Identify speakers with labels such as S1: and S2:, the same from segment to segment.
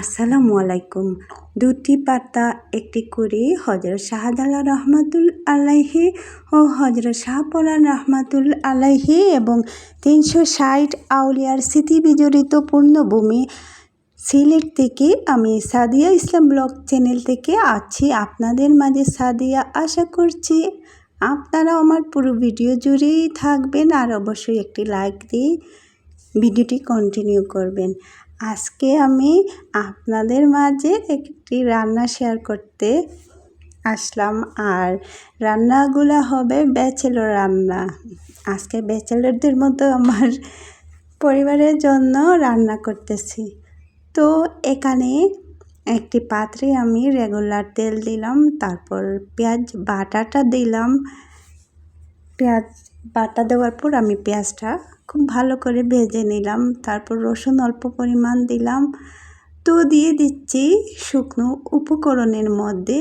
S1: আসসালামু আলাইকুম। দুটি পাতা, একটি করে হজরত শাহজালাল রহমাতুল আলাইহি ও হজরত শাহপরান রহমাতুল আলাইহি এবং তিনশো ষাট আউলিয়ার স্মৃতি বিজড়িত পূর্ণভূমি সিলেট থেকে আমি সাদিয়া ইসলাম ব্লগ চ্যানেল থেকে আছি। আপনাদের মাঝে সাদিয়া আশা করছি আপনারা আমার পুরো ভিডিও জুড়েই থাকবেন আর অবশ্যই একটি লাইক দিয়ে ভিডিওটি কন্টিনিউ করবেন। আজকে আমি আপনাদের মাঝে একটি রান্না শেয়ার করতে আসলাম। আর রান্নাগুলো হবে ব্যাচেলর রান্না। আজকে ব্যাচেলরদের মতো আমার পরিবারের জন্য রান্না করতেছি। তো এখানে একটি পাত্রে আমি রেগুলার তেল দিলাম, তারপর পেঁয়াজ বাটাটা দিলাম। পেঁয়াজ বাটা দেওয়ার পর আমি পেঁয়াজটা খুব ভালো করে ভেজে নিলাম। তারপর রসুন অল্প পরিমাণ দিলাম। তো দিয়ে দিচ্ছি শুকনো উপকরণের মধ্যে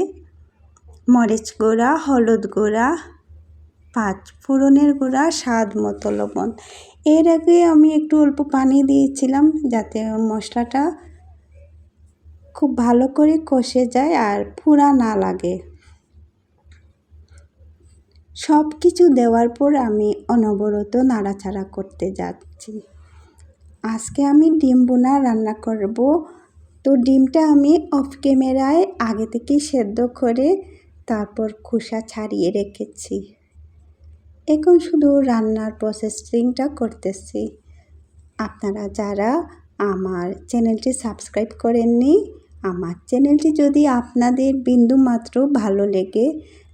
S1: মরিচ গুঁড়া, হলুদ গুঁড়া, পাঁচ ফোড়নের গুঁড়া, স্বাদ মতো লবণ। এর আগে আমি একটু অল্প পানি দিয়েছিলাম যাতে মশলাটা খুব ভালো করে কষে যায় আর ফুরা না লাগে। সব কিছু দেওয়ার পর আমি অনবরত নাড়াচাড়া করতে যাচ্ছি। আজকে আমি ডিম বোনা রান্না করব। তো ডিমটা আমি অফ ক্যামেরায় আগে থেকেই সেদ্ধ করে তারপর খোসা ছাড়িয়ে রেখেছি। এখন শুধু রান্নার প্রসেসিংটা করতেছি। আপনারা যারা আমার চ্যানেলটি সাবস্ক্রাইব করেননি, আমার চ্যানেলটি যদি আপনাদের বিন্দু মাত্র ভালো লেগে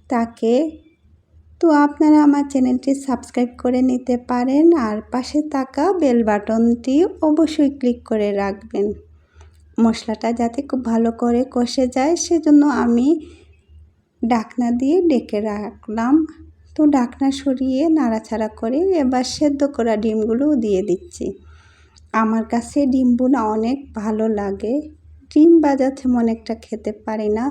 S1: তাকে তো আপনারা আমার চ্যানেলটি সাবস্ক্রাইব করে নিতে পারেন আর পাশে থাকা বেল বাটনটি অবশ্যই ক্লিক করে রাখবেন। মশলাটা যাতে খুব ভালো করে কষে যায়, সেজন্য আমি ডাকনা দিয়ে ডেকে রাখলাম। তো ডাকনা সরিয়ে নাড়াচাড়া করে এবার সেদ্ধ করা ডিমগুলো দিয়ে দিচ্ছি। আমার কাছে ডিম বোনা অনেক ভালো লাগে। ডিম বাজা তেমন একটা খেতে পারি না।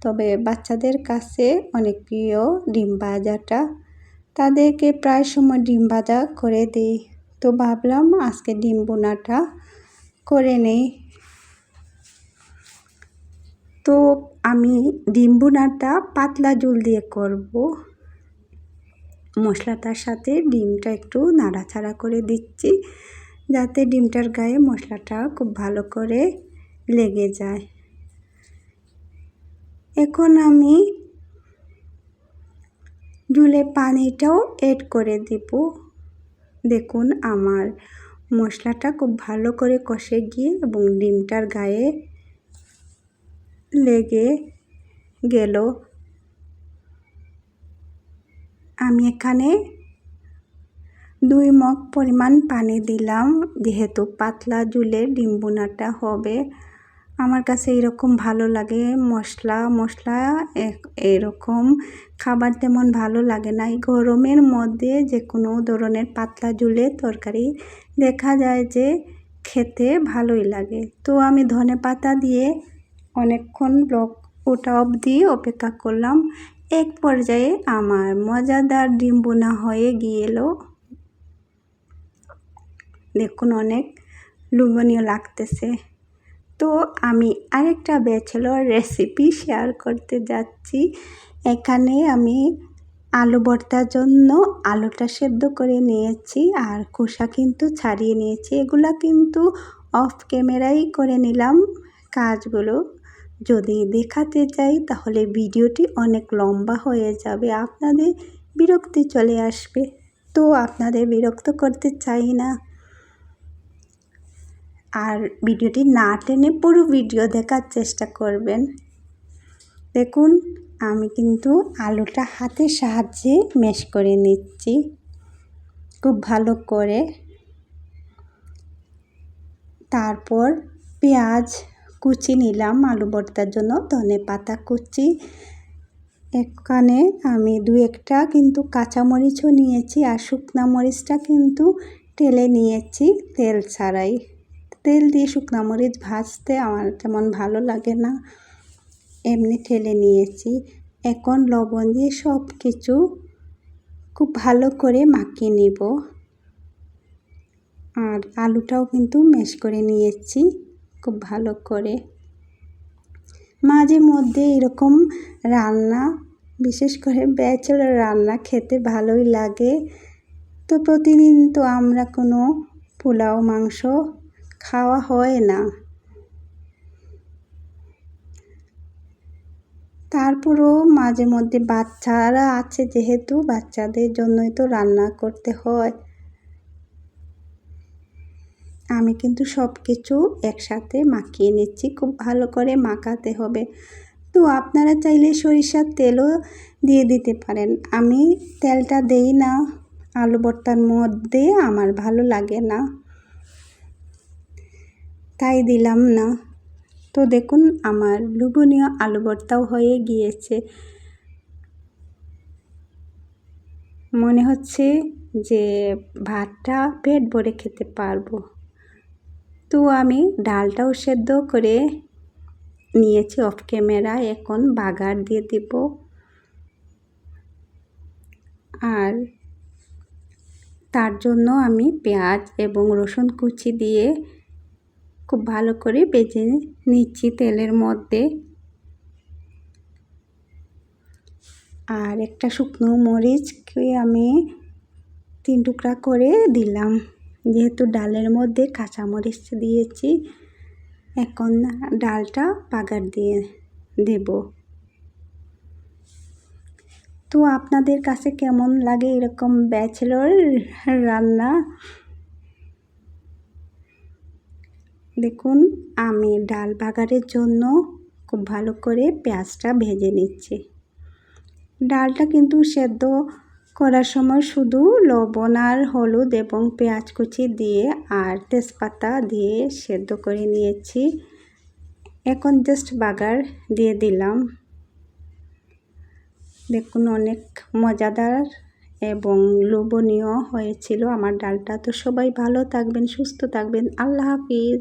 S1: তবে বাচ্চাদের কাছে অনেক প্রিয় ডিম ভাজাটা। তাদেরকে প্রায় সময় ডিম ভাজা করে দিই। তো ভাবলাম আজকে ডিম বোনাটা করে নেই। তো আমি ডিম বোনাটা পাতলা জল দিয়ে করব। মশলাটার সাথে ডিমটা একটু নাড়াচাড়া করে দিচ্ছি। যাতে ডিমটার গায়ে মশলাটা খুব ভালো করে লেগে যায়। এখন আমি জুলে পানিটাও এড করে দেব। দেখুন আমার মশলাটা খুব ভালো করে কষে গিয়ে এবং ডিমটার গায়ে লেগে গেল। আমি এখানে দুই মগ পরিমাণ পানি দিলাম। যেহেতু পাতলা জুলে ডিম বোনাটা হবে আমার কাছে এরকম ভালো লাগে মশলা মশলা এরকম খাবার তেমন ভালো লাগে না। এই গরমের মধ্যে যে কোনো ধরনের পাতলা জুলে তরকারি দেখা যায় যে খেতে ভালোই লাগে। তো আমি ধনে পাতা দিয়ে অনেকক্ষণ ব্লক ওটা অবধি অপেক্ষা করলাম। এক পর্যায়ে আমার মজাদার ডিম বোনা হয়ে গিয়েলো। দেখুন অনেক লুবনীয় লাগতেছে। তো আমি আরেকটা ব্যাচেলর রেসিপি শেয়ার করতে যাচ্ছি। এখানে আমি আলু ভর্তার জন্য আলুটা সেদ্ধ করে নিয়েছি আর খোসা কিন্তু ছাড়িয়ে নিয়েছি। এগুলা কিন্তু অফ ক্যামেরাই করে নিলাম কাজগুলো। যদি দেখাতে চাই তাহলে ভিডিওটি অনেক লম্বা হয়ে যাবে, আপনাদের বিরক্তি চলে আসবে। তো আপনাদের বিরক্ত করতে চাই না। আর ভিডিওটি না টেনে পুরো ভিডিও দেখার চেষ্টা করবেন। দেখুন, আমি কিন্তু আলুটা হাতের সাহায্যে মেশ করে নিচ্ছি। খুব ভালো করে। তারপর পেঁয়াজ কুচি নিলাম আলু ভর্তার জন্য, ধনে পাতা কুচি। এখানে আমি দু একটা কিন্তু কাঁচামরিচও নিয়েছি আর শুকনা মরিচটা কিন্তু টেলে নিয়েছি তেল ছাড়াই। তেল দিয়ে শুকনো মরিচ ভাজতে আমার তেমন ভালো লাগে না। এমনি ঠেলে নিয়েছি। এখন লবণ দিয়ে সব কিছু খুব ভালো করে মাখিয়ে নিব। আর আলুটাও কিন্তু ম্যাশ করে নিয়েছি খুব ভালো করে। মাঝে মধ্যে এরকম রান্না, বিশেষ করে ব্যাচেলার রান্না খেতে ভালোই লাগে। তো প্রতিদিন তো আমরা কোনো পোলাও, মাংস খাওয়া হয় না। তারপরেও মাঝে মধ্যে বাচ্চারা আছে যেহেতু, বাচ্চাদের জন্যই তো রান্না করতে হয়। আমি কিন্তু সব কিছু একসাথে মাখিয়ে নিচ্ছি, খুব ভালো করে মাখাতে হবে। তো আপনারা চাইলে সরিষার তেলও দিয়ে দিতে পারেন। আমি তেলটা দেই না, আলু ভর্তার মধ্যে আমার ভালো লাগে না। তাই দিলাম না। তো দেখুন, আমার লুবনীয় আলু ভর্তাও হয়ে গিয়েছে। মনে হচ্ছে যে ভাতটা পেট ভরে খেতে পারব। তো আমি ডালটাও সেদ্ধ করে নিয়েছি অফ ক্যামেরা এখন বাগার দিয়ে দিব। আর তার জন্য আমি পেঁয়াজ এবং রসুন কুচি দিয়ে খুব ভালো করে বেজে নিচ্ছি তেলের মধ্যে। আর একটা শুকনো মরিচকে আমি তিন টুকরা করে দিলাম। যেহেতু ডালের মধ্যে কাঁচামরিচ দিয়েছি, এখন ডালটা পাগার দিয়ে দেব। তো আপনাদের কাছে কেমন লাগে এরকম ব্যাচেলর রান্না? দেখুন, আমি ডাল বাগারের জন্য খুব ভালো করে পেঁয়াজটা ভেজে নিচ্ছি। ডালটা কিন্তু সেদ্ধ করার সময় শুধু লবণ আর হলুদ এবং পেঁয়াজ কুচি দিয়ে আর তেজপাতা দিয়ে সেদ্ধ করে নিয়েছি। এখন জাস্ট বাগার দিয়ে দিলাম। দেখুন, অনেক মজাদার এবং লোভনীয় হয়েছিল আমার ডালটা। তো সবাই ভালো থাকবেন, সুস্থ থাকবেন। আল্লাহ হাফিজ।